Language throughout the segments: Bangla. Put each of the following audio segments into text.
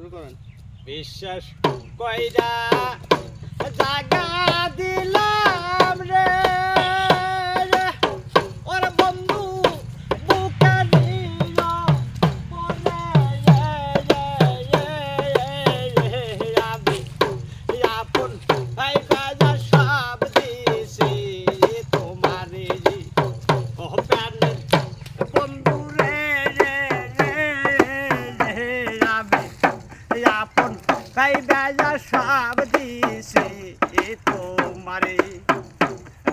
শুরু করেন। বিশ্বাস কইরা জাগা দিলাম রে। ভাই বাজা সব দিছি তোমারে।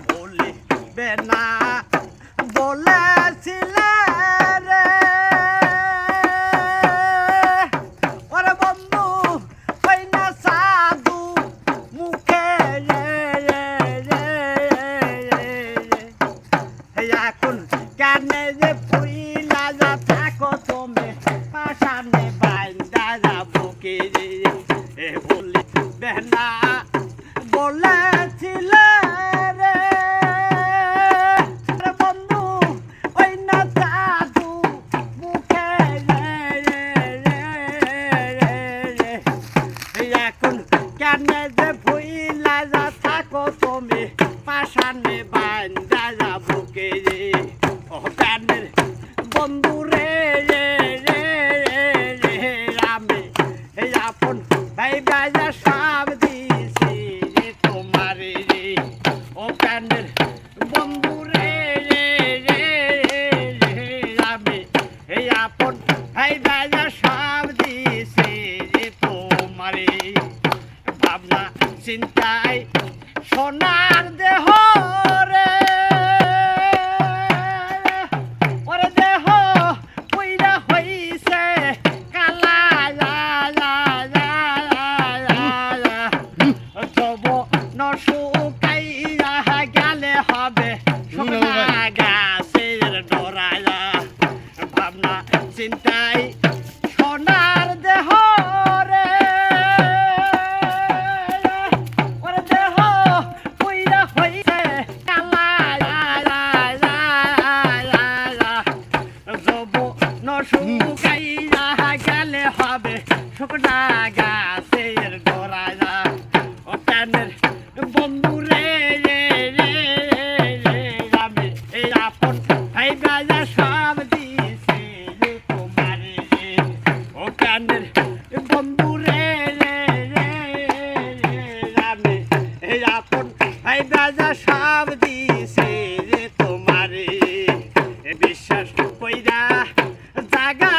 বলিবে না, বলেছিলে রে। ওরে বন্ধু, ওই না সাধু মুখে এখন কানে যে ফুইলা যা থাকো তুমি, পাশানে বাইন্দা যাব কে বলি রে। বন্ধু যে যা থাকো কে রে। বন্ধু কানের বন্ধু রে রামে এই আপন ভাই বাজা সব দিছে রে তোমারে ভাবনা চিন্তায় সোনার দেহ রে গেলে হবে শুকনা গাছের ডরায়া ও কানের বন্ধু রে এই আপন ভাই বাজা সব দিছে তোমারে ও কানের বন্ধু রে এই আপন ভাই বাজা সব দিছে তোমারে বিশ্বাস কইরা জাগা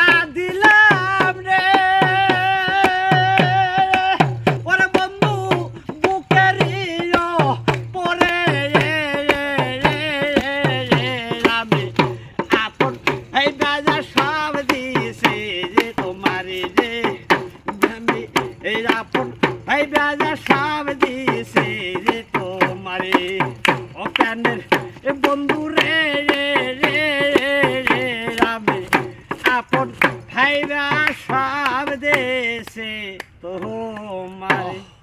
এই আপন এই বাজা সব দিছে রে তোমারে। ও কানের বন্ধু রে রে রে রে রে আমি আপন দেশে তোমার।